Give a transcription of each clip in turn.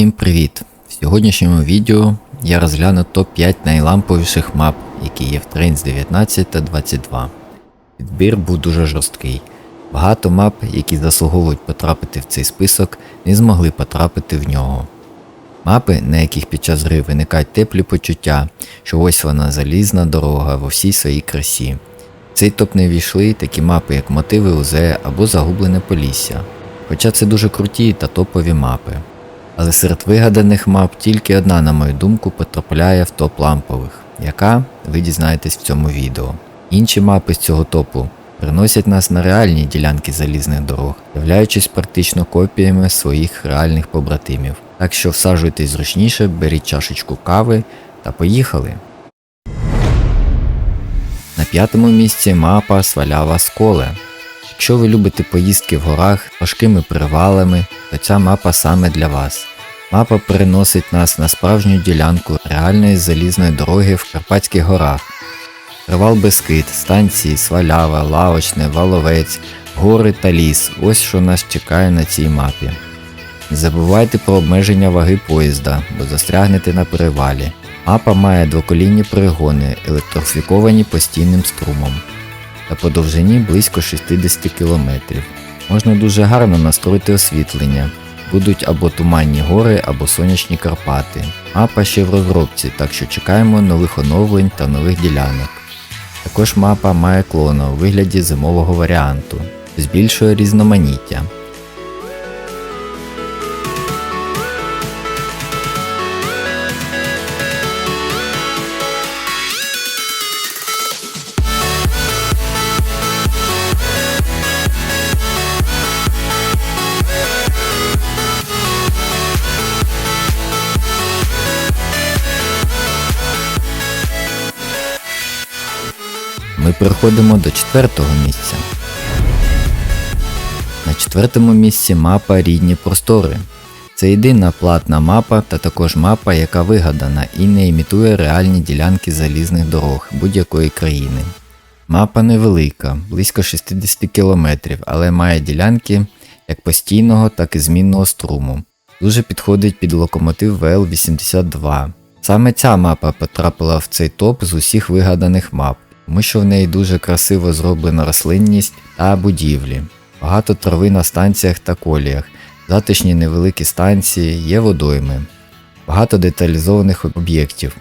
Всім привіт! В сьогоднішньому відео я розгляну топ-5 найламповіших мап, які є в Trains 19 та 22. Відбір був дуже жорсткий. Багато мап, які заслуговують потрапити в цей список, не змогли потрапити в нього. Мапи, на яких під час гри виникають теплі почуття, що ось вона залізна дорога во всій своїй красі. В цей топ не війшли такі мапи, як Мотиви УЗ або Загублене Полісся. Хоча це дуже круті та топові мапи. Але серед вигаданих мап тільки одна, на мою думку, потрапляє в топ лампових, яка ви дізнаєтесь в цьому відео. Інші мапи з цього топу приносять нас на реальні ділянки залізних дорог, являючись практично копіями своїх реальних побратимів. Так що всаджуйтесь зручніше, беріть чашечку кави та поїхали. На п'ятому місці мапа Свалява Сколе. Якщо ви любите поїздки в горах важкими привалами, то ця мапа саме для вас. Мапа переносить нас на справжню ділянку реальної залізної дороги в Карпатських горах. Привал Бескид, станції, Свалява, Лавочне, Валовець, гори та ліс ось що нас чекає на цій мапі. Не забувайте про обмеження ваги поїзда, бо застрягнете на перевалі. Мапа має двоколінні перегони, електрифіковані постійним струмом та по довжині близько 60 км. Можна дуже гарно настроїти освітлення. Будуть або туманні гори, або сонячні Карпати. Мапа ще в розробці, так що чекаємо нових оновлень та нових ділянок. Також мапа має клона у вигляді зимового варіанту, збільшує різноманіття. Ми переходимо до четвертого місця. На четвертому місці мапа Рідні простори. Це єдина платна мапа та також мапа, яка вигадана і не імітує реальні ділянки залізних дорог будь-якої країни. Мапа невелика, близько 60 км, але має ділянки як постійного, так і змінного струму. Дуже підходить під локомотив ВЛ-82. Саме ця мапа потрапила в цей топ з усіх вигаданих мап тому що в неї дуже красиво зроблена рослинність та будівлі, багато трави на станціях та коліях, затишні невеликі станції, є водойми, багато деталізованих об'єктів.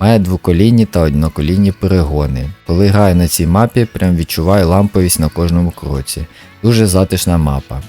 Має двоколінні та одноколінні перегони. Коли граю на цій мапі, прям відчуваю ламповість на кожному кроці. Дуже затишна мапа.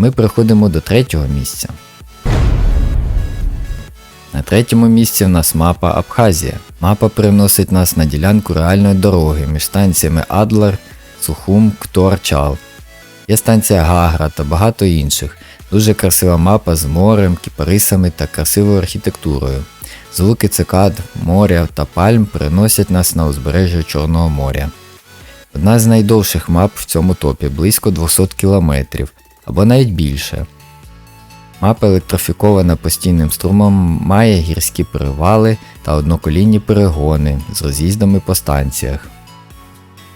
Ми переходимо до третього місця. На третьому місці в нас мапа Абхазія. Мапа переносить нас на ділянку реальної дороги між станціями Адлер, Сухум, Ктуарчал. Є станція Гагра та багато інших. Дуже красива мапа з морем, кіпарисами та красивою архітектурою. Звуки цикад, моря та пальм переносять нас на узбережжя Чорного моря. Одна з найдовших мап в цьому топі близько 200 км або навіть більше. Мапа електрифікована постійним струмом, має гірські перевали та одноколінні перегони з роз'їздами по станціях.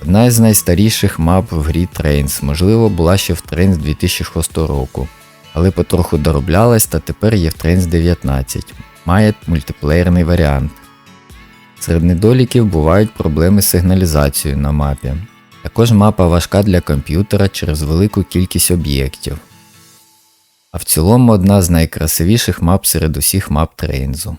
Одна із найстаріших мап в грі Trains, можливо, була ще в Trains 2006 року, але потроху дороблялась та тепер є в Trains 19, має мультиплеєрний варіант. Серед недоліків бувають проблеми з сигналізацією на мапі. Також мапа важка для комп'ютера через велику кількість об'єктів. А в цілому одна з найкрасивіших мап серед усіх мап Трейнзу.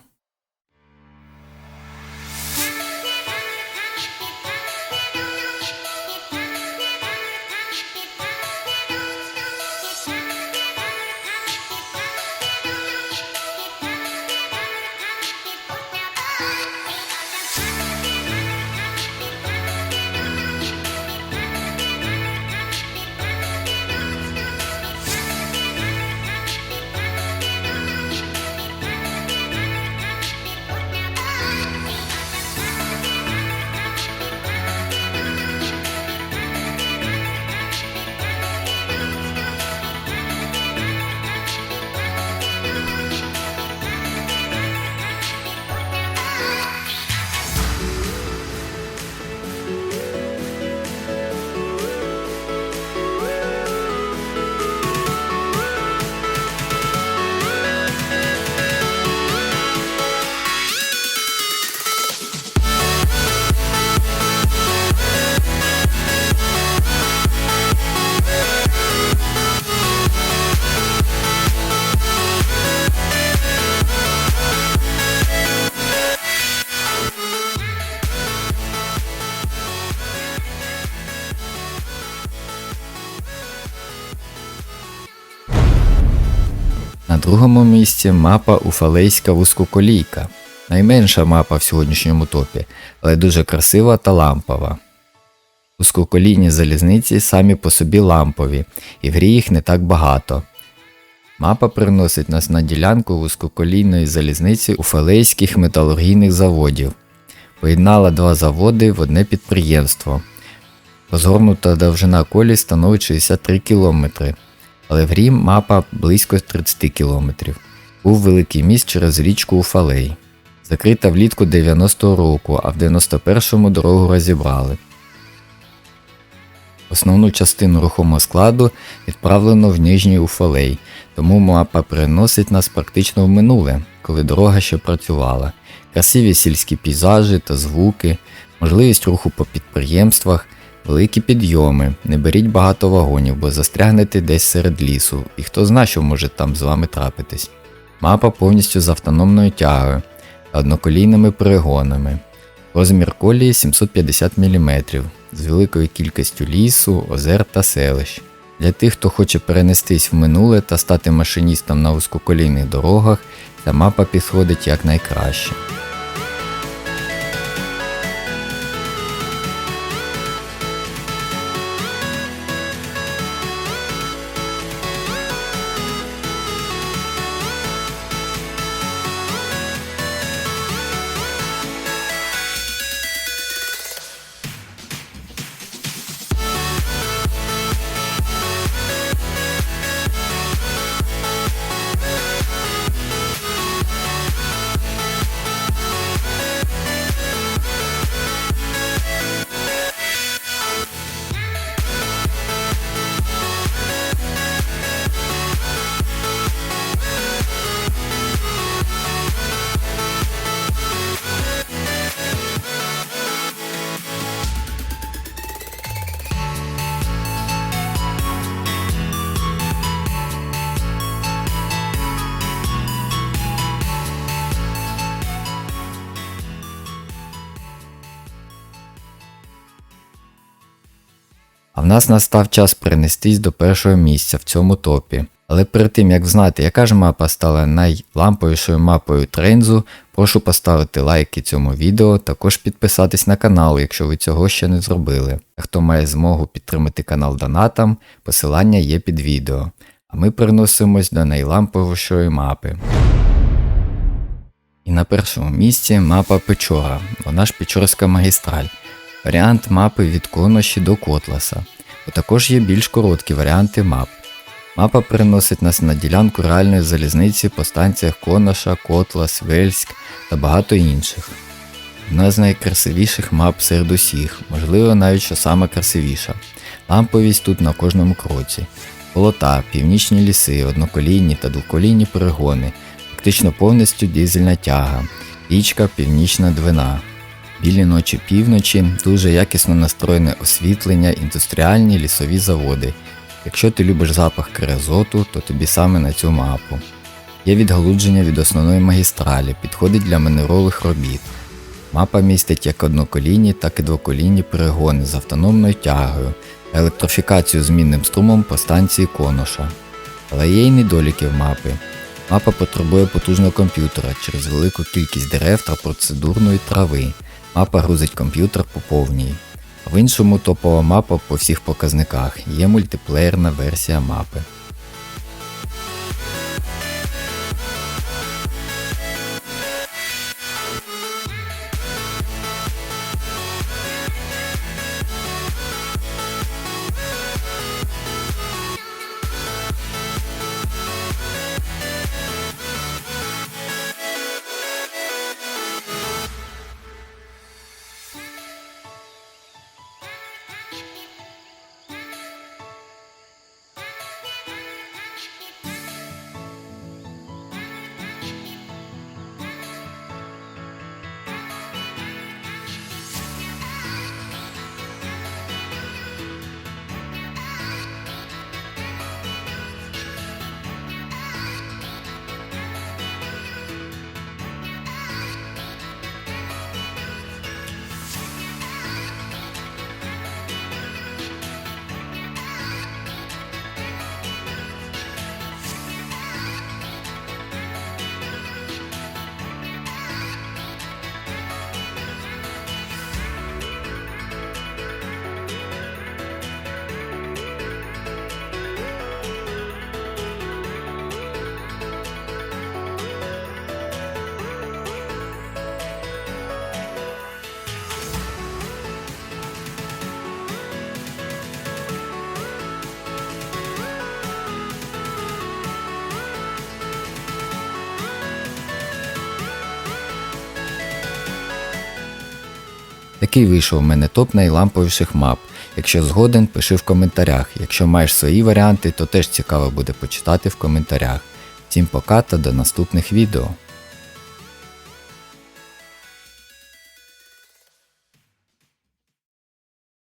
Другому місці мапа Уфалейська вузькоколійка. Найменша мапа в сьогоднішньому топі, але дуже красива та лампова. Вузькоколійні залізниці самі по собі лампові, і в грі їх не так багато. Мапа приносить нас на ділянку вузькоколійної залізниці уфалейських металургійних заводів. Поєднала два заводи в одне підприємство. Розгорнута довжина колії становить 63 км, але в грі мапа близько 30 км. Був великий міст через річку Уфалей. Закрита влітку 90-го року, а в 91-му дорогу розібрали. Основну частину рухомого складу відправлено в Нижній Уфалей, тому мапа переносить нас практично в минуле, коли дорога ще працювала. Красиві сільські пейзажі та звуки, можливість руху по підприємствах, великі підйоми. Не беріть багато вагонів, бо застрягнете десь серед лісу, і хто зна, що може там з вами трапитись. Мапа повністю з автономною тягою та одноколійними перегонами. Розмір колії 750 мм з великою кількістю лісу, озер та селищ. Для тих, хто хоче перенестись в минуле та стати машиністом на вузькоколійних дорогах, ця мапа підходить якнайкраще. В нас настав час перенестись до першого місця в цьому топі. Але перед тим як знати, яка ж мапа стала найламповішою мапою трензу, прошу поставити лайки цьому відео, також підписатись на канал, якщо ви цього ще не зробили. А хто має змогу підтримати канал донатом, посилання є під відео. А ми переносимось до найламповішої мапи. І на першому місці мапа Печора, вона ж Печорська магістраль. Варіант мапи від Коноші до Котласа. Бо також є більш короткі варіанти мап. Мапа переносить нас на ділянку реальної залізниці по станціях Коноша, Котлас, Вельськ та багато інших. Одна з найкрасивіших мап серед усіх, можливо навіть що саме красивіша. Ламповість тут на кожному кроці. Болота, північні ліси, одноколійні та двоколійні перегони, фактично повністю дизельна тяга, річка Північна Двина. Білі ночі півночі, дуже якісно настроєне освітлення, індустріальні лісові заводи. Якщо ти любиш запах керезоту, то тобі саме на цю мапу. Є відгалудження від основної магістралі, підходить для маневрових робіт. Мапа містить як одноколінні, так і двоколінні перегони з автономною тягою, електрифікацію змінним струмом по станції Коноша. Але є й недоліки в мапи. Мапа потребує потужного комп'ютера через велику кількість дерев та процедурної трави. Мапа грузить комп'ютер по повній. В іншому топова мапа по всіх показниках є мультиплеєрна версія мапи. Такий вийшов у мене топ найламповіших мап. Якщо згоден, пиши в коментарях. Якщо маєш свої варіанти, то теж цікаво буде почитати в коментарях. Всім пока та до наступних відео.